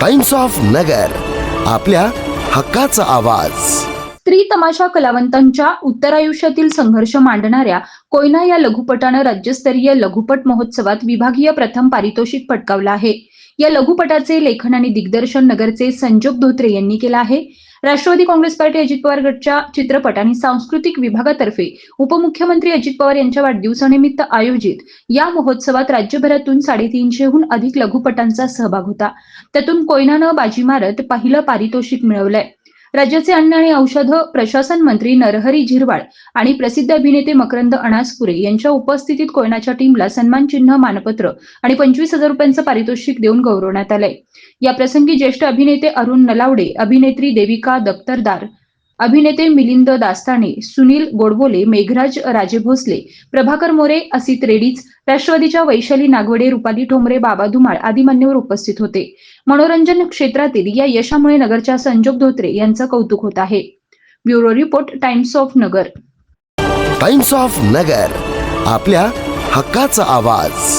Times of Nagar आपल्या हक्काचा आवाज. स्त्री तमाशा कलावंतांच्या उत्तरायुष्यातील संघर्ष मांडणाऱ्या कोयना या लघुपटानं राज्यस्तरीय लघुपट महोत्सवात विभागीय प्रथम पारितोषिक पटकावलं आहे. या लघुपटाचे लेखन आणि दिग्दर्शन नगरचे संजोग धोत्रे यांनी केलं आहे. राष्ट्रवादी काँग्रेस पार्टी अजित पवार गटच्या चित्रपट आणि सांस्कृतिक विभागातर्फे उपमुख्यमंत्री अजित पवार यांच्या वाढदिवसानिमित्त आयोजित या महोत्सवात राज्यभरातून साडेतीनशेहून अधिक लघुपटांचा सहभाग होता. त्यातून कोयनानं बाजी मारत पहिलं पारितोषिक मिळवलंय. राज्याचे अन्न आणि औषध प्रशासन मंत्री नरहरी झिरवाळ आणि प्रसिद्ध अभिनेते मकरंद अणासपुरे यांच्या उपस्थितीत कोयनाच्या टीमला सन्मान चिन्ह मानपत्र आणि पंचवीस हजार रुपयांचं पारितोषिक देऊन गौरवण्यात आलंय. या प्रसंगी ज्येष्ठ अभिनेते अरुण नलावडे अभिनेत्री देविका दत्तरदार अभिनेते मिलिंद दास्ताने सुनील गोडबोले मेघराज राजे भोसले प्रभाकर मोरे असित रेडीज राष्ट्रवादीच्या वैशाली नागवडे रुपाली ठोंबरे बाबा धुमाळ आदी मान्यवर उपस्थित होते. मनोरंजन क्षेत्रातील या यशामुळे नगरच्या संजोग धोत्रे यांचं कौतुक होत आहे. Bureau report Times of Nagar. Times of Nagar आपल्या हक्काचा आवाज.